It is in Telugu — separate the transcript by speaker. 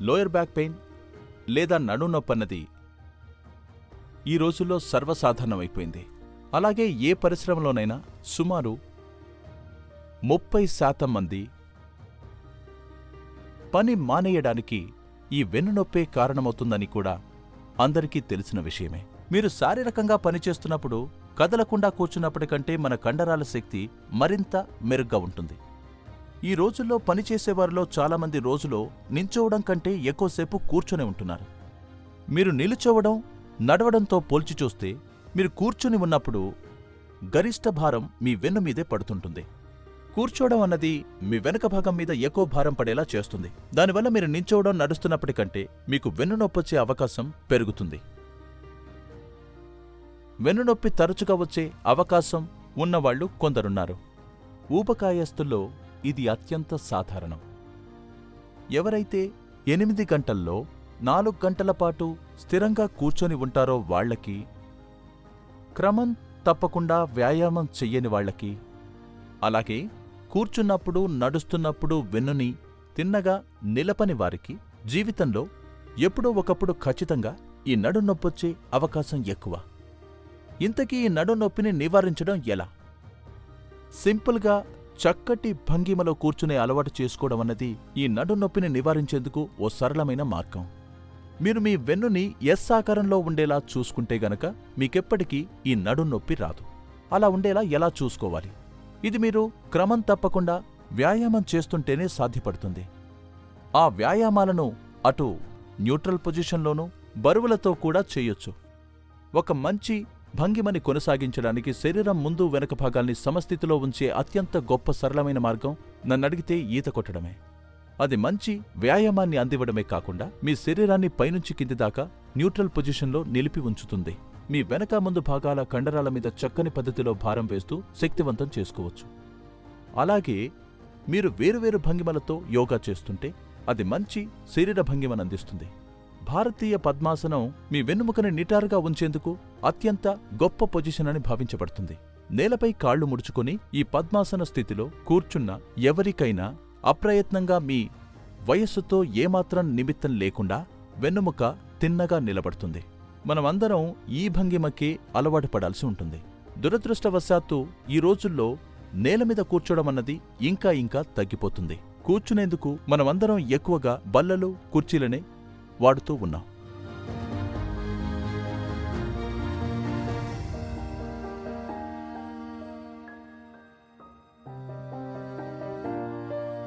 Speaker 1: లోయర్ బ్యాక్ పెయిన్ లేదా నడు నొప్పన్నది ఈ రోజుల్లో సర్వసాధారణమైపోయింది. అలాగే ఏ పరిశ్రమలోనైనా సుమారు ముప్పై శాతం మంది పని మానేయడానికి ఈ వెన్నునొప్పే కారణమవుతుందని కూడా అందరికీ తెలిసిన విషయమే. మీరు శారీరకంగా పనిచేస్తున్నప్పుడు కదలకుండా కూర్చున్నప్పటికంటే మన కండరాల శక్తి మరింత మెరుగ్గా ఉంటుంది. ఈ రోజుల్లో పనిచేసేవారిలో చాలామంది రోజులో నించోవడం కంటే ఎక్కువసేపు కూర్చొని ఉంటున్నారు. మీరు నిలుచోవడం నడవడంతో పోల్చి చూస్తే మీరు కూర్చుని ఉన్నప్పుడు గరిష్ట భారం మీ వెన్ను మీదే పడుతుంటుంది. కూర్చోవడం అన్నది మీ వెనుక భాగం మీద ఎక్కువ భారం పడేలా చేస్తుంది. దానివల్ల మీరు నించోవడం నడుస్తున్నప్పటికంటే మీకు వెన్నునొప్పొచ్చే అవకాశం పెరుగుతుంది. వెన్నునొప్పి తరచుగా వచ్చే అవకాశం ఉన్నవాళ్ళు కొందరున్నారు. ఊబకాయస్తుల్లో ఇది అత్యంత సాధారణం. ఎవరైతే ఎనిమిది గంటల్లో నాలుగు గంటల పాటు స్థిరంగా కూర్చొని ఉంటారో వాళ్ళకి క్రమం తప్పకుండా వ్యాయామం చెయ్యని వాళ్ళకి అలాగే కూర్చున్నప్పుడు నడుస్తున్నప్పుడు వెన్నుని తిన్నగా నిలపని వారికి జీవితంలో ఎప్పుడో ఒకప్పుడు ఖచ్చితంగా ఈ నడు నొప్పొచ్చే అవకాశం ఎక్కువ. ఇంతకీ ఈ నడు నొప్పిని నివారించడం ఎలా? సింపుల్గా చక్కటి భంగిమలో కూర్చునే అలవాటు చేసుకోవడం అన్నది ఈ నడునొప్పిని నివారించేందుకు ఓ సరళమైన మార్గం. మీరు మీ వెన్నుని ఎస్ ఆకారంలో ఉండేలా చూసుకుంటే గనక మీకెప్పటికీ ఈ నడునొప్పి రాదు. అలా ఉండేలా ఎలా చూసుకోవాలి? ఇది మీరు క్రమం తప్పకుండా వ్యాయామం చేస్తుంటేనే సాధ్యపడుతుంది. ఆ వ్యాయామాలను అటు న్యూట్రల్ పొజిషన్లోనూ బరువులతో కూడా చేయొచ్చు. ఒక మంచి భంగిమని కొనసాగించడానికి శరీరం ముందు వెనక భాగాల్ని సమస్థితిలో ఉంచే అత్యంత గొప్ప సరళమైన మార్గం నన్నడిగితే ఈత కొట్టడమే. అది మంచి వ్యాయామాన్ని అందివ్వడమే కాకుండా మీ శరీరాన్ని పైనుంచి కింది దాకా న్యూట్రల్ పొజిషన్లో నిలిపి ఉంచుతుంది. మీ వెనక ముందు భాగాల కండరాల మీద చక్కని పద్ధతిలో భారం వేస్తూ శక్తివంతం చేసుకోవచ్చు. అలాగే మీరు వేరువేరు భంగిమలతో యోగా చేస్తుంటే అది మంచి శరీర భంగిమను అందిస్తుంది భారతీయ పద్మాసనం మీ వెన్నుముకని నిటారుగా ఉంచేందుకు అత్యంత గొప్ప పొజిషన్ అని భావించబడుతుంది. నేలపై కాళ్ళు ముడుచుకొని ఈ పద్మాసన స్థితిలో కూర్చున్న ఎవరికైనా అప్రయత్నంగా మీ వయస్సుతో ఏమాత్రం నిమిత్తం లేకుండా వెన్నుముక తిన్నగా నిలబడుతుంది. మనమందరం ఈ భంగిమకి అలవాటు పడాల్సి ఉంటుంది. దురదృష్టవశాత్తు ఈ రోజుల్లో నేల మీద కూర్చోవడం అన్నది ఇంకా ఇంకా తగ్గిపోతుంది. కూర్చునేందుకు మనమందరం ఎక్కువగా బల్లలు కుర్చీలనే వాడుతూ ఉన్నాం.